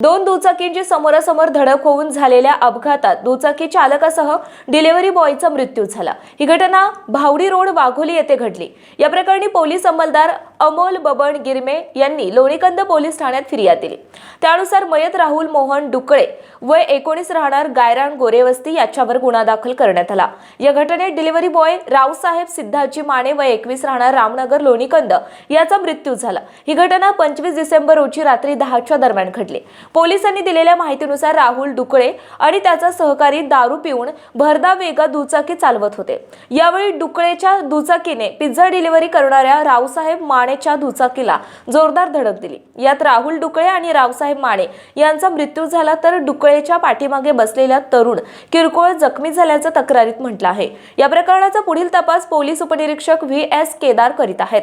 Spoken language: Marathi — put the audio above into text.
दोन दुचाकींची समोरासमोर धडक होऊन झालेल्या अपघातात दुचाकी चालकासह डिलिव्हरी बॉयचा मृत्यू झाला. ही घटना भावडी रोड वाघोली येथे घडली. या प्रकरणी पोलीस अंमलदार अमोल बबन गिरमे यांनी लोणीकंद पोलीस ठाण्यात फिर्याद दिली. त्यानुसार मयत राहुल मोहन डुकळे वय एकोणीस राहणार गायरान गोरेवस्ती याच्यावर गुन्हा दाखल करण्यात आला. या घटनेत डिलिव्हरी बॉय रावसाहेब सिद्धाजी माने वय एकवीस राहणार रामनगर लोणीकंद याचा मृत्यू झाला. ही घटना पंचवीस डिसेंबर रोजी रात्री दहाच्या दरम्यान घडली. पोलिसांनी दिलेल्या माहितीनुसार राहुल डुकळे आणि त्याचा सहकारी दारू पिऊन भरदा वेगात दुचाकी चालवत होते. यावेळी डुकळेच्या दुचाकीने पिझ्झा डिलिव्हरी करणाऱ्या रावसाहेब मानेच्या दुचाकीला जोरदार धडक दिली. यात राहुल डुकळे आणि रावसाहेब माने यांचा मृत्यू झाला तर डुकळेच्या पाठीमागे बसलेला तरुण किरकोळ जखमी झाल्याचं तक्रारीत म्हटलं आहे. या प्रकरणाचा पुढील तपास पोलीस उपनिरीक्षक व्ही एस केदार करीत आहेत.